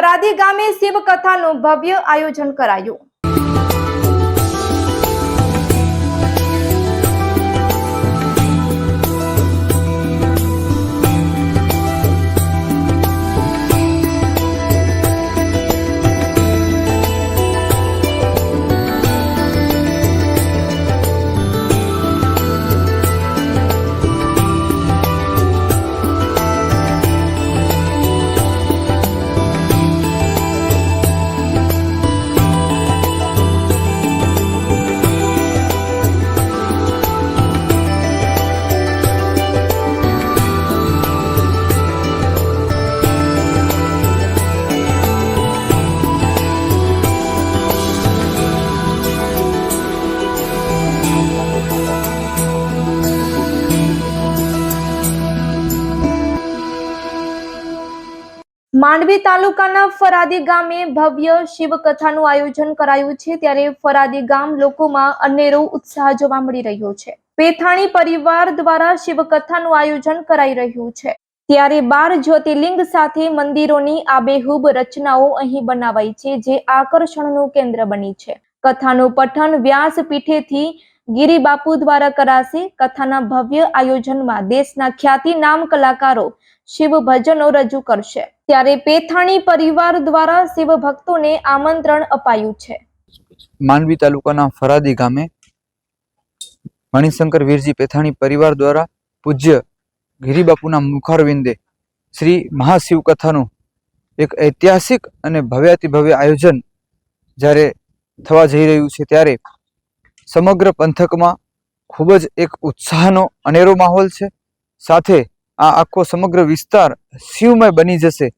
ફરાદી ગામે શિવ કથાનું ભવ્ય આયોજન કરાયું. માંડવી તાલુકાના ફરાદી ગામે ભવ્ય શિવ કથાનું આયોજન કરાયું છે ત્યારે ફરાદી ગામ લોકોમાં અનેરો ઉત્સાહ જોવા મળી રહ્યો છે. પેથાણી પરિવાર દ્વારા શિવ કથાનું આયોજન કરાઈ રહ્યું છે. ત્યારે બાર જ્યોતિર્લિંગ સાથે મંદિરોની આબેહૂબ રચનાઓ અહીં બનાવાઈ છે જે આકર્ષણનું કેન્દ્ર બની છે. કથાનું પઠન વ્યાસપીઠેથી ગિરિબાપુ દ્વારા કરાશે. કથાના ભવ્ય આયોજનમાં દેશના ખ્યાતિનામ કલાકારો શિવ ભજનો રજૂ કરશે. ત્યારે પેથાણી પરિવાર દ્વારા શિવ ભક્તોને આમંત્રણ અપાયું છે. માંડવી તાલુકાના ફરાદી ગામે મણિશંકર વીરજી પેથાણી પરિવાર દ્વારા પૂજ્ય ગિરિબાપુના મુખારવિંદે શ્રી મહાશિવકથાનું એક ઐતિહાસિક અને ભવ્યાતિભવ્ય આયોજન જ્યારે થવા જઈ રહ્યું છે ત્યારે સમગ્ર પંથકમાં ખૂબ જ એક ઉત્સાહનો અનેરો માહોલ છે. સાથે આ આખો સમગ્ર વિસ્તાર શિવમય બની જશે.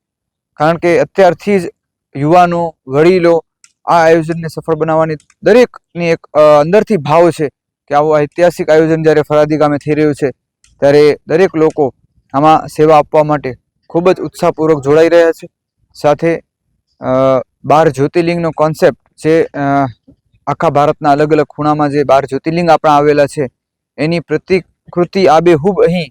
કારણ કે અત્યારથી જ યુવાનો, વડીલો આ આયોજનને સફળ બનાવવાની દરેકની એક અંદરથી ભાવ છે કે આવું ઐતિહાસિક આયોજન જ્યારે ફરાદી ગામે થઈ રહ્યું છે, ત્યારે દરેક લોકો આમાં સેવા આપવા માટે ખૂબ જ ઉત્સાહપૂર્વક જોડાઈ રહ્યા છે. સાથે બાર જ્યોતિર્લિંગનો કોન્સેપ્ટ જે આખા ભારતના અલગ અલગ ખૂણામાં જે બાર જ્યોતિર્લિંગ આપણા આવેલા છે, એની પ્રતિકૃતિ આબેહૂબ અહીં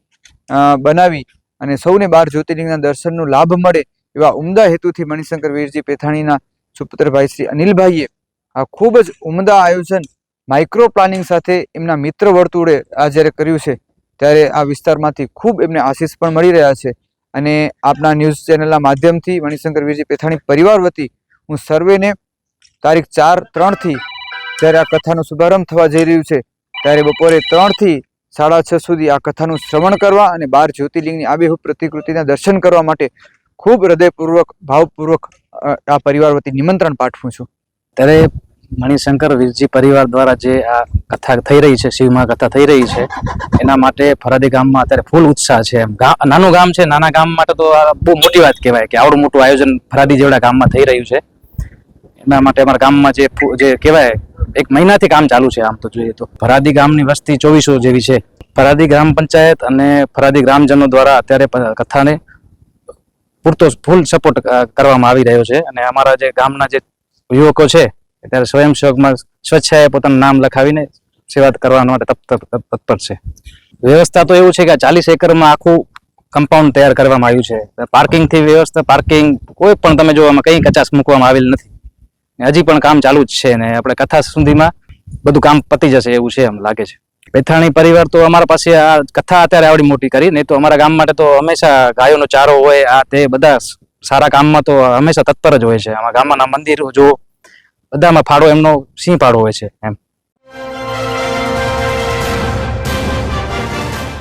બનાવી અને સૌને બાર જ્યોતિર્લિંગના દર્શનનો લાભ મળે એવા ઉમદા હેતુથી મણિશંકર વીરજી પેથાણીના સુપુત્રભાઈ શ્રી અનિલભાઈએ આ ખૂબ જ ઉમદા આયોજન માઇક્રો પ્લાનિંગ સાથે એમના મિત્ર વર્તુળે આ જ્યારે કર્યું છે, ત્યારે આ વિસ્તારમાંથી ખૂબ એમને આશીષ પણ મળી રહ્યા છે. અને આપના ન્યૂઝ ચેનલના માધ્યમથી મણિશંકર વીરજી પેથાણી પરિવાર વતી હું સર્વેને તારીખ ચાર ત્રણથી જ્યારે આ કથાનો શુભારંભ થવા જઈ રહ્યું છે, ત્યારે બપોરે ત્રણથી સાડા છ સુધી આ કથાનું શ્રવણ કરવા અને બાર જ્યોતિર્લિંગની આબેહૂબ પ્રતિકૃતિના દર્શન કરવા માટે ખૂબ હૃદયપૂર્વક, ભાવપૂર્વક આ પરિવાર વતી નિમંત્રણ પાઠવું છું. ત્યારે મણિશંકર વીરજી પરિવાર દ્વારા જે આ કથા થઈ રહી છે શિવમાં કથા થઈ રહી છે, એના માટે ફરાદી ગામમાં અત્યારે ફૂલ ઉત્સાહ છે. એમ નાનું ગામ છે, નાના ગામ માટે તો બહુ મોટી વાત કહેવાય કે આવડું મોટું આયોજન ફરાદી જેવડા ગામમાં થઈ રહ્યું છે. એના માટે અમારા ગામમાં જે જે કહેવાય, એક મહિનાથી કામ ચાલુ છે આમ તો જોઈએ તો. ફરાદી ગામની વસ્તી ચોવીસો જેવી છે. ફરાદી ગ્રામ પંચાયત અને ફરાદી ગ્રામજનો દ્વારા અત્યારે કથાને પૂરતો ફૂલ સપોર્ટ કરવામાં આવી રહ્યો છે અને અમારા જે ગામના જે યુવકો છે, અત્યારે સ્વયંસેવકમાં સ્વચ્છાએ પોતાનું નામ લખાવીને સેવા કરવા માટે તત્પર છે. વ્યવસ્થા તો એવું છે કે ચાલીસ એકરમાં આખું કમ્પાઉન્ડ તૈયાર કરવામાં આવ્યું છે. પાર્કિંગથી વ્યવસ્થા, પાર્કિંગ કોઈ પણ તમે જો કંઈ કચાશ મૂકવામાં આવેલ નથી. હજી પણ કામ ચાલુ જ છે ને આપણે કથા સુધીમાં બધું કામ પતી જશે એવું છે એમ લાગે છે. પેથાણી પરિવાર તો અમારા પાસે આ કથા અત્યારે આવડી મોટી કરી, નહીં તો અમારા ગામ માટે તો હંમેશા ગાયોનો ચારો હોય, આ તે બધા સારા કામમાં તો હંમેશા તત્પર જ હોય છે. આમાં ગામના મંદિરો જો બધામાં ફાળો એમનો સિંહ ફાળો હોય છે એમ.